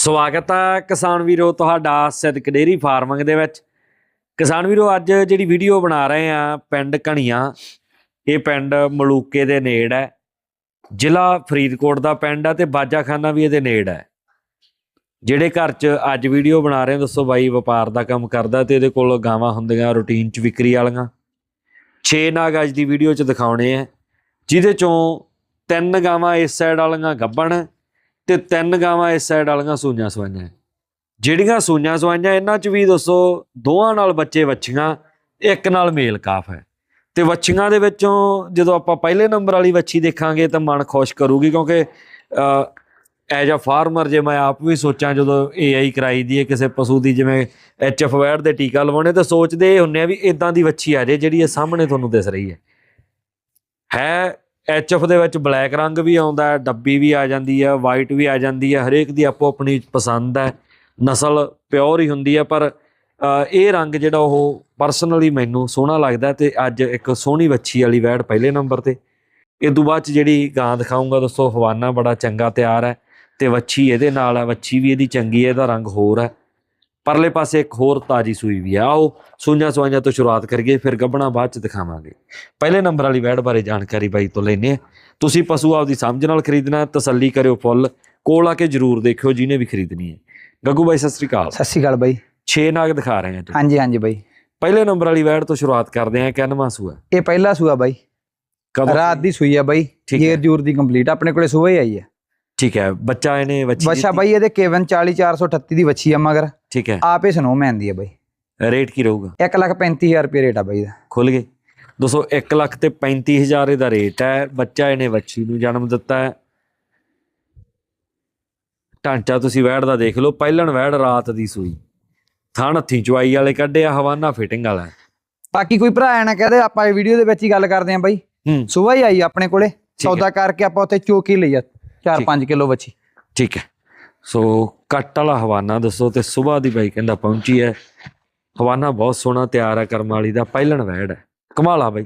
ਸਵਾਗਤ ਹੈ ਕਿਸਾਨ ਵੀਰੋ ਤੁਹਾਡਾ ਸਿੱਧਕ ਡੇਰੀ ਫਾਰਮਿੰਗ ਦੇ ਵਿੱਚ। ਕਿਸਾਨ ਵੀਰੋ, ਅੱਜ ਜਿਹੜੀ ਵੀਡੀਓ ਬਣਾ ਰਹੇ ਆ ਪਿੰਡ ਕਣੀਆਂ ਇਹ ਪਿੰਡ ਮਲੂਕੇ ਦੇ ਨੇੜ ਹੈ। ਜ਼ਿਲ੍ਹਾ ਫਰੀਦਕੋਟ ਦਾ ਪਿੰਡ ਹੈ ਤੇ ਬਾਜਾਖਾਨਾ ਵੀ ਇਹਦੇ ਨੇੜ ਹੈ। ਜਿਹੜੇ ਘਰ 'ਚ ਅੱਜ ਵੀਡੀਓ ਬਣਾ ਰਹੇ ਦੱਸੋ ਬਾਈ ਵਪਾਰ ਦਾ ਕੰਮ ਕਰਦਾ ਤੇ ਇਹਦੇ ਕੋਲ ਗਾਵਾਂ ਹੁੰਦੀਆਂ, ਰੂਟੀਨ 'ਚ ਵਿਕਰੀ ਵਾਲੀਆਂ। 6 ਨਾਗ ਅੱਜ ਦੀ ਵੀਡੀਓ 'ਚ ਦਿਖਾਉਣੇ ਆ, ਜਿਹਦੇ 'ਚੋਂ ਤਿੰਨ ਗਾਵਾਂ ਇਸ ਸਾਈਡ ਵਾਲੀਆਂ ਗੱਭਣ ਤੇ ਤਿੰਨ ਗਾਵਾਂ ਇਸ ਸਾਈਡ ਵਾਲੀਆਂ ਸੂਈਆਂ ਸਵਾਈਆਂ ਜਿਹੜੀਆਂ ਸੂਈਆਂ ਸਵਾਈਆਂ, ਇਹਨਾਂ 'ਚ ਵੀ ਦੱਸੋ, ਦੋਹਾਂ ਨਾਲ ਬੱਚੇ ਵੱਛੀਆਂ, ਇੱਕ ਨਾਲ ਮੇਲ ਕਾਫ ਹੈ। ਤੇ ਵੱਛੀਆਂ ਦੇ ਵਿੱਚੋਂ ਜਦੋਂ ਆਪਾਂ ਪਹਿਲੇ ਨੰਬਰ ਵਾਲੀ ਵੱਛੀ ਦੇਖਾਂਗੇ ਤਾਂ ਮਨ ਖੁਸ਼ ਕਰੂਗੀ ਕਿਉਂਕਿ ਐਜ ਅ ਫਾਰਮਰ ਜੇ ਮੈਂ ਆਪ ਵੀ ਸੋਚਾਂ ਜਦੋਂ ਏਆਈ ਕਰਾਈ ਦੀ ਹੈ, ਕਿਸੇ ਪਸ਼ੂ ਦੀ ਜਿਵੇਂ ਐਚਐਫ ਵੈਡ ਦੇ ਟੀਕਾ ਲਵਾਉਣੇ, ਤਾਂ ਸੋਚਦੇ ਇਹ ਹੁੰਨੇ ਆ ਵੀ ਇਦਾਂ ਦੀ ਵੱਛੀ ਆ ਜੇ ਜਿਹੜੀ ਇਹ ਸਾਹਮਣੇ ਤੁਹਾਨੂੰ ਦਿਸ ਰਹੀ ਹੈ। ਹੈ ਐਚਐਫ ਦੇ ਵਿੱਚ ਬਲੈਕ ਰੰਗ ਵੀ ਆਉਂਦਾ ਡੱਬੀ ਵੀ ਆ ਜਾਂਦੀ ਹੈ ਵਾਈਟ ਵੀ ਆ ਜਾਂਦੀ ਹੈ, ਹਰੇਕ ਦੀ ਆਪੋ ਆਪਣੀ ਪਸੰਦ ਹੈ, ਨਸਲ ਪਿਓਰ ਹੀ ਹੁੰਦੀ ਹੈ, ਪਰ ਇਹ ਰੰਗ ਜਿਹੜਾ ਉਹ ਪਰਸਨਲੀ ਮੈਨੂੰ ਸੋਹਣਾ ਲੱਗਦਾ ਤੇ ਅੱਜ ਇੱਕ ਸੋਹਣੀ ਵੱਛੀ ਵਾਲੀ ਵੈੜ ਪਹਿਲੇ ਨੰਬਰ ਤੇ। ਇਹ ਤੋਂ ਬਾਅਦ ਚ ਜਿਹੜੀ ਗਾਂ ਦਿਖਾਉਂਗਾ ਦੋਸਤੋ, ਹਵਾਨਾ ਬੜਾ ਚੰਗਾ ਤਿਆਰ ਹੈ ਤੇ ਵੱਛੀ ਇਹਦੇ ਨਾਲ ਹੈ, ਵੱਛੀ ਵੀ ਇਹਦੀ ਚੰਗੀ ਹੈ, ਇਹਦਾ ਰੰਗ ਹੋਰ ਹੈ। ਪਰਲੇ ਪਾਸੇ ਇੱਕ ਹੋਰ ਤਾਜੀ ਸੂਈ ਵੀ ਆ ਆਓ ਸੂਈਆਂ ਸਵਾਈਆਂ ਤੋਂ ਸ਼ੁਰੂਆਤ ਕਰੀਏ ਫਿਰ ਗੱਬਣਾ ਬਾਅਦ ਚ ਦਿਖਾਵਾਂਗੇ। ਪਹਿਲੇ ਨੰਬਰ ਵਾਲੀ ਵੈੜ ਬਾਰੇ ਜਾਣਕਾਰੀ ਬਾਈ ਤੋਂ ਲੈਨੇ ਤੁਸੀਂ ਪਸ਼ੂ ਆਪਦੀ ਸਮਝ ਨਾਲ ਖਰੀਦਣਾ ਤਸੱਲੀ ਕਰਿਓ ਫੁੱਲ ਕੋਲ ਆ ਕੇ ਜਰੂਰ ਦੇਖਿਓ ਜਿਹਨੇ ਵੀ ਖਰੀਦਣੀ ਹੈ। ਗੱਗੂ ਬਾਈ ਸਤਿ ਸ੍ਰੀ ਅਕਾਲ। ਸਤਿ ਸ਼੍ਰੀ ਅਕਾਲ ਬਾਈ। 6 ਨਾਗ ਦਿਖਾ ਰਹੇ ਹਾਂ ਹਾਂਜੀ ਹਾਂਜੀ ਬਾਈ। ਪਹਿਲੇ ਨੰਬਰ ਵਾਲੀ ਵੈੜ ਤੋਂ ਸ਼ੁਰੂਆਤ ਕਰਦੇ ਹਾਂ ਕਿੰਨਵਾਂ ਸੂਆ ਇਹ ਪਹਿਲਾ ਸੂਆ ਬਾਈ। ਰਾਤ ਦੀ ਸੂਈ ਆ ਬਾਈ। ਜੇਰ ਜੂਰ ਦੀ ਕੰਪਲੀਟ ਆਪਣੇ ਕੋਲੇ ਸੂਆ ਹੀ ਆਈ ਹੈ। ਠੀਕ ਹੈ ਬੱਚਾ ਇਹਨੇ ਵੱਛੀ ਦਿੱਤੀ? ਬਾਈ ਇਹਦੇ ਕੇਵਨ 40438 ਦੀ ਵਛੀ ਆ ਮਗਰ। ਠੀਕ ਹੈ। ਆਪੇ ਸਨੋਮੈਨ ਦੀ ਆ ਬਾਈ। ਰੇਟ ਕੀ ਰਹੂਗਾ? 135000 ਰੁਪਏ ਰੇਟ ਆ ਬਾਈ ਦਾ। ਖੁੱਲ ਗਏ। ਦੋਸਤੋ 1 ਲੱਖ ਤੇ 35000 ਇਹਦਾ ਰੇਟ ਹੈ। ਬੱਚਾ ਇਹਨੇ ਵੱਛੀ ਨੂੰ ਜਨਮ ਦਿੱਤਾ ਹੈ। ਢਾਂਚਾ ਤੁਸੀਂ ਵੈੜ ਦਾ ਦੇਖ ਲਓ ਪਹਿਲਣ ਵੈੜ ਰਾਤ ਦੀ ਸੂਈ। ਥਣ ਹੱਥੀ ਚਵਾਈ ਵਾਲੇ ਕੱਢਿਆ ਹਵਾਨਾ ਫਿਟਿੰਗ ਵਾਲਾ। ਬਾਕੀ ਕੋਈ ਭਰਾ ਐ ਨਾ ਕਹਦੇ ਆਪਾਂ ਇਹ ਵੀਡੀਓ ਦੇ ਵਿੱਚ ਹੀ ਗੱਲ ਕਰਦੇ ਆਂ ਬਾਈ। ਹੂੰ। ਸੂਆ ਹੀ ਆਈ ਆਪਣੇ ਕੋਲੇ। ਸੌਦਾ ਕਰਕੇ ਆਪਾਂ ਉੱਥੇ ਚੋਕੀ ਲਈ ਆ। 4-5 ਕਿਲੋ ਵਛੀ। ਠੀਕ ਹੈ। ਸੋ ਕੱਟ ਵਾਲਾ ਹਵਾਨਾ ਦੱਸੋ ਤੇ ਸਵੇਰ ਦੀ ਬਾਈ ਕਹਿੰਦਾ ਪਹੁੰਚੀ ਹੈ। ਹਵਾਨਾ ਬਹੁਤ ਸੋਹਣਾ ਤਿਆਰ ਹੈ ਕਰਮ ਵਾਲੀ ਦਾ ਪਹਿਲਣ ਵੈੜ ਹੈ। ਕਮਾਲਾ ਬਾਈ।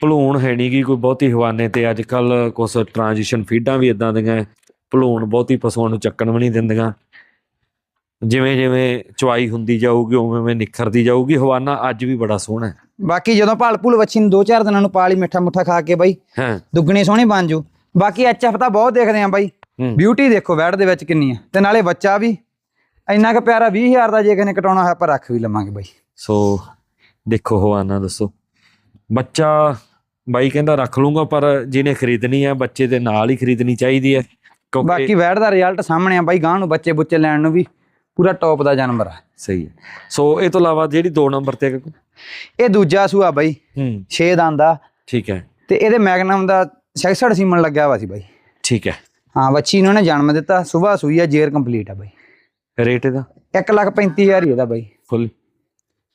ਭਲੂਣ ਹੈ ਨਹੀਂ ਗੀ ਕੋਈ ਬਹੁਤੀ ਹਵਾਨੇ ਤੇ ਅੱਜ ਕੱਲ ਕੁਛ ਟ੍ਰਾਂਜੀਸ਼ਨ ਫੀਡਾਂ ਵੀ ਇਦਾਂ ਦੀਆਂ। ਭਲੂਣ ਬਹੁਤੀ ਪਸ਼ੂਆਂ ਨੂੰ ਚੱਕਣ ਵੀ ਨਹੀਂ ਦਿੰਦੀਆਂ। ਜਿਵੇਂ ਜਿਵੇਂ ਚਵਾਈ ਹੁੰਦੀ ਜਾਊਗੀ ਉਵੇਂ ਉਵੇਂ ਨਿਖਰਦੀ ਜਾਊਗੀ। ਹਵਾਨਾ ਅੱਜ ਵੀ ਬੜਾ ਸੋਹਣਾ ਹੈ। ਬਾਕੀ ਜਦੋਂ ਭਾਲ ਭੂਲ ਵਛੀ ਨੂੰ 2-4 ਦਿਨਾਂ ਨੂੰ ਪਾਲੀ ਮਿੱਠਾ ਮੁੱਠਾ ਖਾ ਕੇ ਬਾਈ ਹਾਂ। ਦੁੱਗਣੀ ਸੋਹਣੀ ਬਣ ਜੂ। ਬਾਕੀ ਐਚਐਫ ਤਾਂ ਬਹੁਤ ਦੇਖਦੇ ਆਂ ਬਾਈ। ਬਿਊਟੀ ਦੇਖੋ ਵੈੜ ਦੇ ਵਿੱਚ ਕਿੰਨੀ ਆ। ਤੇ ਨਾਲੇ ਬੱਚਾ ਵੀ ਇੰਨਾ ਕੁ ਪਿਆਰਾ 20000 ਦਾ ਜੇ ਕਿਸੇ ਨੇ ਕਟਾਉਣਾ ਹੋਇਆ ਆਪਾਂ ਰੱਖ ਵੀ ਲਵਾਂਗੇ ਬਾਈ। ਸੋ ਦੇਖੋ ਹਵਾਨਾ ਦੱਸੋ। ਬੱਚਾ ਬਾਈ ਕਹਿੰਦਾ ਰੱਖ ਲੂੰਗਾ ਪਰ ਜਿਹਨੇ ਖਰੀਦਣੀ ਹੈ ਬੱਚੇ ਦੇ ਨਾਲ ਹੀ ਖਰੀਦਣੀ ਚਾਹੀਦੀ ਹੈ ਕਿਉਂਕਿ ਬਾਕੀ ਵੈੜ ਦਾ ਰਿਜ਼ਲਟ ਸਾਹਮਣੇ ਆ ਬਾਈ ਗਾਂ ਨੂੰ ਬੱਚੇ ਬੁੱਚੇ ਲੈਣ ਨੂੰ ਵੀ ਪੂਰਾ ਟੌਪ ਦਾ ਜਾਨਵਰ ਆ। ਸਹੀ ਹੈ ਸੋ ਇਹ ਤੋਂ ਇਲਾਵਾ ਜਿਹੜੀ 2 ਨੰਬਰ ਤੇ ਇਹ ਦੂਜਾ ਸੂਆ ਬਾਈ ਹੂੰ। 6 ਦੰਦ ਦਾ ਠੀਕ ਹੈ। ਤੇ ਇਹਦੇ ਮੈਗਨਮ ਦਾ 66 ਸੀਮਨ ਲੱਗਿਆ ਵਾ ਸੀ ਬਾਈ। ਠੀਕ ਹੈ। ਹਾਂ ਬੱਚੀ ਨੂੰ ਨੇ ਜਨਮ ਦਿੱਤਾ ਸਵੇਰ ਸੂਈ ਆ ਜੇਰ ਕੰਪਲੀਟ ਆ ਬਾਈ। ਰੇਟ ਇਹਦਾ? 135000 ਹੀ ਇਹਦਾ ਬਾਈ। ਫੁੱਲ।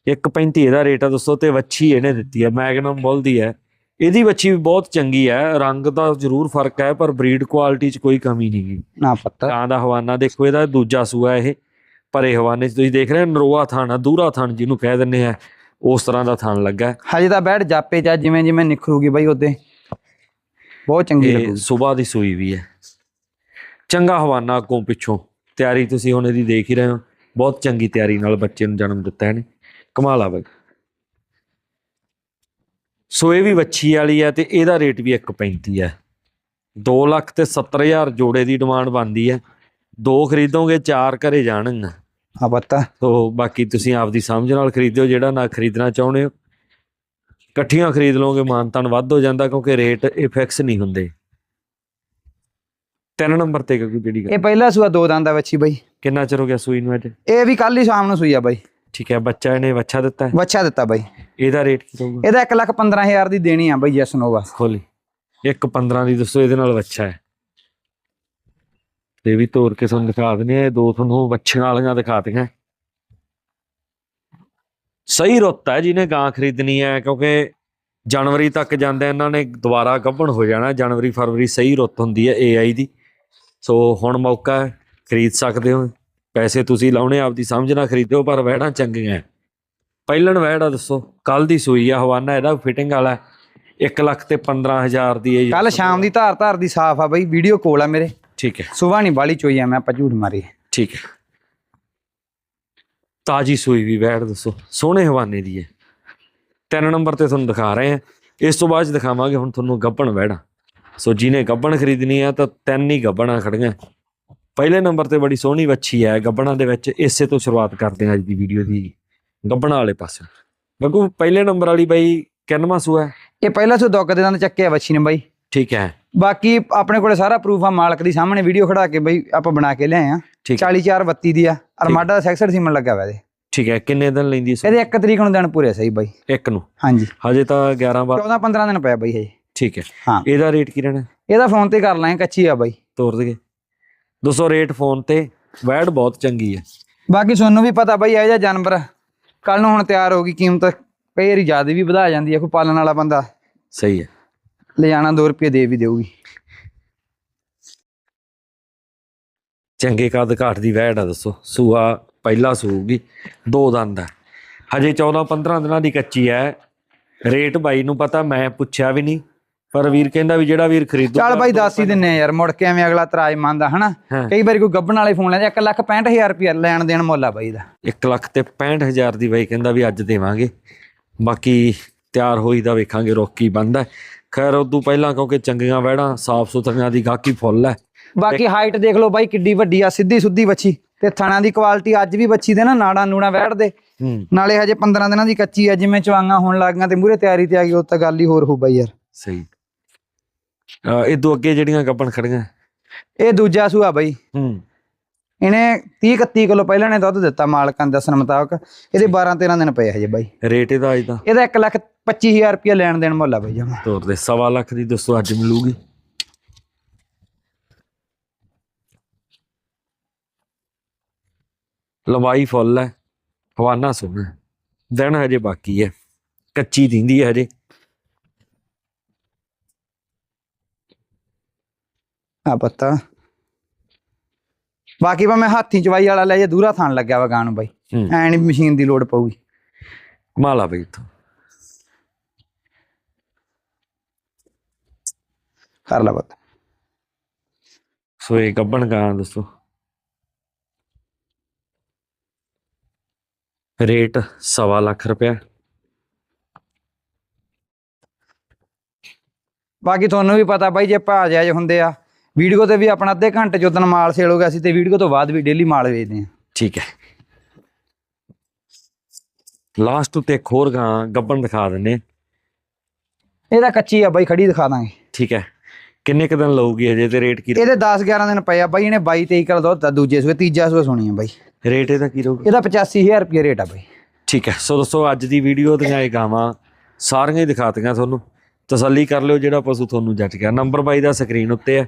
1.35 ਇਹਦਾ ਰੇਟ ਆ ਦੋਸਤੋ ਤੇ ਵੱਛੀ ਇਹਨੇ ਦਿੱਤੀ ਹੈ ਮੈਗਨਮ ਬੁੱਲ ਦੀ ਹੈ। ਇਹਦੀ ਵੱਛੀ ਵੀ ਬਹੁਤ ਚੰਗੀ ਹੈ ਰੰਗ ਦਾ ਜ਼ਰੂਰ ਫ਼ਰਕ ਹੈ ਪਰ ਬਰੀਡ ਕੁਆਲਿਟੀ 'ਚ ਕੋਈ ਕਮੀ ਨਹੀਂ ਗੀ। ਨਾ ਪੱਤਾ। ਕਾਂ ਦਾ ਹਵਾਨਾ ਦੇਖੋ ਇਹਦਾ ਦੂਜਾ ਸੂਆ ਇਹ ਪਰ ਹਵਾਨੇ 'ਚ ਤੁਸੀਂ ਦੇਖ ਰਹੇ ਹੋ ਨਰੋਆ ਆ ਦੂਰਾ ਥਾਨ ਜਿਹਨੂੰ ਕਹਿ ਦਿੰਦੇ ਆ। ਉਸ ਤਰ੍ਹਾਂ ਦਾ ਥਾਨ ਲੱਗਾ। ਹਜੇ ਤਾਂ ਬੈਠ ਜਾਪੇ ਚਾ ਜਿਵੇਂ ਜਿਵੇਂ ਨਿਖਰੂਗੀ ਬਾਈ ਉਹਦੇ। ਬਹੁਤ ਚੰਗੀ ਲੱਗੂਗੀ। ਸਵੇਰ ਦੀ ਸੂਈ ਵੀ ਹੈ। ਚੰਗਾ ਹਵਾਨਾ ਅੱਗੋਂ ਪਿੱਛੋਂ। ਤਿਆਰੀ ਤੁਸੀਂ ਹੁਣ ਇਹਦੀ ਦੇਖ ਹੀ ਰਹੇ ਹੋ। ਬਹੁਤ ਚੰਗੀ ਤਿਆਰੀ ਨਾਲ ਬੱਚੇ ਨੂੰ ਜਨਮ ਦਿੱਤਾ ਇਹਨੇ। ਕਮਾਲ ਆ ਬਾਈ। ਸੋ ਇਹ ਵੀ ਵੱਛੀ ਵਾਲੀ ਹੈ ਤੇ ਇਹਦਾ ਰੇਟ ਵੀ 1.35 ਹੈ। 2 ਲੱਖ ਤੇ 70000 ਜੋੜੇ ਦੀ ਡਿਮਾਂਡ ਬਣਦੀ ਹੈ। ਦੋ ਖਰੀਦੋਗੇ ਚਾਰ ਘਰੇ ਜਾਣਗੇ ਆ ਪੱਤਾ। ਸੋ ਬਾਕੀ ਤੁਸੀਂ ਆਪਦੀ ਸਮਝ ਨਾਲ ਖਰੀਦਿਓ ਜਿਹੜਾ ਨਾ ਖਰੀਦਣਾ ਚਾਹੁੰਦੇ ਹੋ। ਇਕੱਠੀਆਂ ਖਰੀਦ ਲਓਗੇ ਮਾਨਤਾਨ ਵੱਧ ਹੋ ਜਾਂਦਾ ਕਿਉਂਕਿ ਰੇਟ ਇਹ ਫਿਕਸ ਨਹੀਂ ਹੁੰਦੇ। ਤਿੰਨ ਨੰਬਰ ਤੇ ਕੋਈ ਜਿਹੜੀ ਗੱਲ ਇਹ ਪਹਿਲਾ ਸੂਆ ਦੋ ਦੰਦ ਦਾ ਵੱਛੀ ਬਾਈ। ਕਿੰਨਾ ਚਿਰ ਹੋ ਗਿਆ ਸੂਈ ਨੂੰ ਅੱਜ? ਇਹ ਵੀ ਕੱਲ ਹੀ ਸ਼ਾਮ ਨੂੰ ਸੂਈ ਆ ਬਾਈ। ਠੀਕ ਹੈ ਬੱਚਾ ਇਹਨੇ ਵੱਛਾ ਦਿੱਤਾ? ਹੈ ਵੱਛਾ ਦਿੱਤਾ ਬਾਈ। ਇਹਦਾ ਰੇਟ ਕੀ ਇਹਦਾ 115000 ਦੀ ਦੇਣੀ ਆ ਬਾਈ ਜੈਸ ਨੋਵਾ। ਖੋਲੀ। ਇੱਕ 15 ਦੀ ਦੱਸੋ ਇਹਦੇ ਨਾਲ ਵੱਛਾ ਹੈ। ਤੇ ਵੀ ਤੋੜ ਕੇ ਤੁਹਾਨੂੰ ਦਿਖਾ ਦਿੰਦੇ ਆ ਇਹ ਦੋ ਤੁਹਾਨੂੰ ਵੱਛੀਆਂ ਵਾਲੀਆਂ ਦਿਖਾ ਸਹੀ ਰੁੱਤ ਹੈ ਜਿਹਨੇ ਗਾਂ ਖਰੀਦਣੀ ਹੈ, ਕਿਉਂਕਿ ਜਨਵਰੀ ਤੱਕ ਜਾਂਦੇ ਇਹਨਾਂ ਨੇ ਦੁਬਾਰਾ ਗੱਭਣ ਹੋ ਜਾਣਾ, ਜਨਵਰੀ, ਫਰਵਰੀ ਸਹੀ ਰੁੱਤ ਹੁੰਦੀ ਹੈ ਏਆਈ ਦੀ ਸੋ ਹੁਣ ਮੌਕਾ ਹੈ, ਖਰੀਦ ਸਕਦੇ ਹੋ ਪੈਸੇ ਤੁਸੀਂ ਲਾਉਣੇ, ਆਪਦੀ ਸਮਝ ਨਾਲ ਖਰੀਦਿਓ ਪਰ ਵਹਿੜਾਂ ਚੰਗੀਆਂ ਹੈ। ਪਹਿਲਣ ਵਹਿੜ ਦੱਸੋ ਕੱਲ ਦੀ ਸੂਈ ਆ, ਹਵਾਨਾ ਇਹਦਾ ਫਿਟਿੰਗ ਵਾਲਾ ਹੈ। ਇੱਕ ਲੱਖ ਤੇ 15000 ਦੀ ਹੈ ਕੱਲ ਸ਼ਾਮ ਦੀ ਧਾਰ ਧਾਰ ਦੀ ਸਾਫ਼ ਆ ਬਾਈ, ਵੀਡੀਓ ਕੋਲ ਆ ਮੇਰੇ ਠੀਕ ਹੈ। ਸੁਬਾਹ ਨਹੀਂ ਬਾਲੀ ਚੋਈ ਆ ਮੈਂ ਆਪਾਂ ਝੂਠ ਮਾਰੀ ਠੀਕ ਹੈ। ਤਾਜੀ ਸੂਈ ਵੀ ਵੈੜ ਦੱਸੋ ਸੋਹਣੇ ਹਵਾਨੇ ਦੀ ਹੈ। ਤਿੰਨ ਨੰਬਰ ਤੇ ਤੁਹਾਨੂੰ ਦਿਖਾ ਰਹੇ ਆ ਇਸ ਤੋਂ ਬਾਅਦ 'ਚ ਦਿਖਾਵਾਂਗੇ ਹੁਣ ਤੁਹਾਨੂੰ ਗੱਬਣ ਵੈੜਾ ਸੋ ਜਿਹਨੇ ਗੱਬਣ ਖਰੀਦਣੀ ਆ ਤਾਂ ਤਿੰਨ ਹੀ ਗੱਬਣਾ ਖੜੀਆਂ। ਪਹਿਲੇ ਨੰਬਰ ਤੇ ਬੜੀ ਸੋਹਣੀ ਵੱਛੀ ਹੈ ਗੱਬਣਾ ਦੇ ਵਿੱਚ ਇਸੇ ਤੋਂ ਸ਼ੁਰੂਆਤ ਕਰਦੇ ਹਾਂ ਅੱਜ ਦੀ ਵੀਡੀਓ ਦੀ। ਗੱਬਣਾ ਵਾਲੇ ਪਾਸੇ। ਬੱਗੂ ਪਹਿਲੇ ਨੰਬਰ ਵਾਲੀ ਬਾਈ ਕਿੰਨਵਾਂ ਸੂਆ ਹੈ? ਇਹ ਪਹਿਲਾਂ ਸੋ ਦੁੱਕ ਦੇ ਦੰਦ ਚੱਕਿਆ ਬੱਚੀ ਨੇ ਬਾਈ। ਠੀਕ ਹੈ। ਬਾਕੀ ਆਪਣੇ ਕੋਲੇ ਸਾਰਾ ਪ੍ਰੂਫ ਆ ਮਾਲਕ ਦੀ ਸਾਹਮਣੇ ਵੀਡੀਓ ਖੜਾ ਕੇ ਬਈ ਆਪਾਂ ਬਣਾ ਕੇ ਲਿਆਏ ਆ। ਠੀਕ ਹੈ। 44 32 ਦੀ ਆ। ਅਰਮਾਡਾ ਦਾ ਸੈਕਸਰ ਸੀਮਨ ਲੱਗਾ ਹੋਇਆ ਇਹਦੇ। ਠੀਕ ਹੈ ਕਿੰਨੇ ਦਿਨ ਲੈਂਦੀ ਸੂ ਇਹਦੇ 1 ਤਰੀਕ ਨੂੰ ਦਿਨ ਪੂਰੇ ਸਹੀ ਬਾਈ। ਇੱਕ ਨੂੰ? ਹਾਂਜੀ। ਹਜੇ ਤਾਂ 11 12 14 15 ਦਿਨ ਪਿਆ ਬਾਈ ਹਜੇ। ਠੀਕ ਹੈ। ਹਾਂ। ਇਹਦਾ ਰੇਟ ਕੀ ਰਹਿਣਾ? ਇਹਦਾ ਫੋਨ ਤੇ ਕਰ ਲਾਂਗੇ ਕੱਚੀ ਆ ਬਾਈ। ਤੋਰ ਦਈਏ। 200 ਰੇਟ ਫੋਨ ਤੇ। ਵੈੜ ਬਹੁਤ ਚੰਗੀ ਹੈ। ਬਾਕੀ ਤੁਹਾਨੂੰ ਵੀ ਪਤਾ ਬਾਈ ਇਹ ਜਿਹਾ ਜਾਨਵਰ ਕੱਲ ਨੂੰ ਹੁਣ ਤਿਆਰ ਹੋ ਗਈ ਕੀਮਤ ਕਈ ਵਾਰੀ ਜ਼ਿਆਦਾ ਵੀ ਵਧਾ ਜਾਂਦੀ ਹੈ ਕੋਈ ਪਾਲਣ ਵਾਲਾ ਬੰਦਾ। ਸਹੀ ਹੈ। ਲੈ ਜਾਣਾ 2 ਰੁਪਏ ਦੇ ਵੀ ਦੇਊਗੀ। ਚੰਗੇ ਕੱਦ ਘਾਟ ਦੀ ਵੈੜ ਆ ਦੱਸੋ ਸੂਆ ਪਹਿਲਾ ਸੂਗੀ ਦੋ ਦੰਦ ਹੈ ਹਜੇ 14 15 ਦਿਨਾਂ ਦੀ ਕੱਚੀ ਹੈ ਰੇਟ ਬਾਈ ਨੂੰ ਪਤਾ ਮੈਂ ਪੁੱਛਿਆ ਵੀ ਨਹੀਂ ਪਰ ਵੀਰ ਕਹਿੰਦਾ ਵੀ ਜਿਹੜਾ ਵੀਰ ਖਰੀਦੂ ਚੱਲ ਬਾਈ ਦੱਸ ਹੀ ਦਿੰਨੇ ਆ ਯਾਰ ਮੁੜ ਕੇ ਐਵੇਂ ਅਗਲਾ ਤਰਾਜ ਮੰਨਦਾ ਹਨਾ। ਕਈ ਵਾਰੀ ਕੋਈ ਗੱਬਣ ਵਾਲੇ ਫੋਨ ਲੈਂਦੇ 1 ਲੱਖ 65000 ਰੁਪਏ ਲੈਣ ਦੇਣ ਮੁੱਲ ਆ ਬਾਈ ਦਾ। 1 ਲੱਖ ਤੇ 65000 ਦੀ ਬਾਈ ਕਹਿੰਦਾ ਵੀ ਅੱਜ ਦੇਵਾਂਗੇ ਬਾਕੀ ਤਿਆਰ ਹੋਈ ਦਾ ਵੇਖਾਂਗੇ ਰੋਕੀ ਬੰਦ ਹੈ ਖੈਰ ਉਦੋਂ ਪਹਿਲਾਂ ਕਿਉਂਕਿ ਚੰਗੀਆਂ ਵੈੜਾਂ ਸਾਫ਼ ਸੁਥਰੀਆਂ ਦੀ ਗਾਹਕੀ ਫੁੱਲ ਹੈ। ਬਾਕੀ ਹਾਈਟ ਦੇਖ ਲਓ ਬਾਈ ਕਿੱਡੀ ਵੱਡੀ ਆ ਸਿੱਧੀ ਸੁੱਧੀ ਬੱਚੀ ਤੇ ਥਣਾ ਦੀ ਕੁਆਲਿਟੀ ਅੱਜ ਵੀ ਬੱਚੀ ਦੇ ਨਾ ਨਾੜਾ ਨੂੜਾ ਵੈੜਦੇ ਹੂੰ। ਨਾਲੇ ਹਜੇ 15 ਦਿਨਾਂ ਦੀ ਕੱਚੀ ਆ ਜਿਵੇਂ ਚਵਾਂਗਾ ਹੋਣ ਲੱਗੀਆਂ ਤੇ ਮੂਰੇ ਤਿਆਰੀ ਤੇ ਆ ਗਈ ਉਹ ਤਾਂ ਗੱਲ ਹੀ ਹੋਰ ਹੋ ਬਾਈ ਯਾਰ। ਸਹੀ। ਅਹ ਇਦੋਂ ਅੱਗੇ ਜਿਹੜੀਆਂ ਗੱਪਣ ਖੜੀਆਂ? ਇਹ ਦੂਜਾ ਸੂਆ ਬਾਈ। ਹੂੰ। ਇਹਨੇ 30 31 ਕਿਲੋ ਪਹਿਲਾਂ ਨੇ ਦੁੱਧ ਦਿੱਤਾ ਮਾਲਕਾਂ ਦੇ ਦੱਸਣ ਮੁਤਾਬਕ। ਇਹਦੇ 12 13 ਦਿਨ ਪਏ ਹਜੇ ਬਾਈ। ਰੇਟ ਇਹਦਾ ਅੱਜ ਦਾ? ਇਹਦਾ 1 ਲੱਖ 25000 ਰੁਪਏ ਲੈਣ ਦੇਣ ਮੁੱਲ ਆ ਬਾਈ ਜਮਾ। ਤੋਰ ਦੇ ਸਵਾ ਲੱਖ ਦੀ ਦੱਸੋ ਅੱਜ ਮਿਲੂਗੀ। ਲੰਬਾਈ ਫੁੱਲ ਹੈ ਹਵਾਨਾ ਸੋਹਣਾ। ਦਿਨ ਹਜੇ ਬਾਕੀ ਹੈ ਕੱਚੀ ਦਿੰਦੀ ਹੈ ਹਜੇ। ਆ ਪਤਾ। ਬਾਕੀ ਭਾਵੇਂ ਹਾਥੀ ਚਵਾਈ ਵਾਲਾ ਲੈ ਜੇ ਦੂਰਾ ਥਾਣ ਲੱਗਿਆ ਵਾ ਗਾਂ ਨੂੰ ਬਾਈ ਐ ਨਹੀਂ ਮਸ਼ੀਨ ਦੀ ਲੋੜ ਪਊਗੀ। ਕਮਾਲਾ ਬਈ ਇੱਥੋਂ। ਕਰ ਲਾ ਪਤਾ। ਸੋ ਇਹ ਗੱਬਣ ਗਾਂ ਦੱਸੋ। ਰੇਟ ਸਵਾ ਲੱਖ ਰੁਪਇਆ। ਬਾਕੀ ਤੁਹਾਨੂੰ ਵੀ ਪਤਾ ਬਾਈ ਜੇ ਭਾਅ ਜਾਇਜ਼ ਹੁੰਦੇ ਆ ਵੀਡੀਓ ਤੇ ਵੀ ਆਪਣਾ ਅੱਧੇ ਘੰਟੇ ਚ ਉਦੋਂ ਮਾਲ ਸੇਲ ਹੋ ਗਿਆ ਸੀ ਤੇ ਵੀਡੀਓ ਤੋਂ ਬਾਅਦ ਵੀ ਡੇਲੀ ਮਾਲ ਵੇਚਦੇ ਆ ਠੀਕ ਹੈ। ਲਾਸਟ ਉੱਤੇ ਇੱਕ ਹੋਰ ਗਾਂ ਗੱਬਣ ਦਿਖਾ ਦਿੰਨੇ ਇਹਦਾ ਕੱਚੀ ਆ ਬਾਈ ਖੜੀ ਦਿਖਾ ਦਾਂਗੇ। ਠੀਕ ਹੈ। ਕਿੰਨੇ ਕੁ ਦਿਨ ਲਊਗੀ ਹਜੇ ਤੇ ਰੇਟ ਕੀ ਇਹਦੇ 10 11 ਦਿਨ ਪਏ ਆ ਬਾਈ ਇਹਨੇ 22 23 ਕਿਲੋ ਦੁੱਧ ਆ ਦੂਜੇ ਸੂਏ ਤੀਜਾ ਸੂਏ ਸੁਣੀ ਆ ਬਾਈ। ਰੇਟ ਇਹਦਾ ਕੀ ਰਹੂਗਾ? ਇਹਦਾ 85000 ਰੁਪਏ ਰੇਟ ਆ ਬਾਈ। ਠੀਕ ਹੈ। ਸੋ ਦੋਸਤੋ ਅੱਜ ਦੀ ਵੀਡੀਓ ਦੀਆਂ ਇਹ ਗਾਵਾਂ ਸਾਰੀਆਂ ਹੀ ਦਿਖਾਤੀਆਂ ਤੁਹਾਨੂੰ। ਤਸੱਲੀ ਕਰ ਲਿਓ ਜਿਹੜਾ ਪਸ਼ੂ ਤੁਹਾਨੂੰ ਜੱਟ ਗਿਆ। ਨੰਬਰ ਬਾਈ ਦਾ ਸਕਰੀਨ ਉੱਤੇ ਹੈ।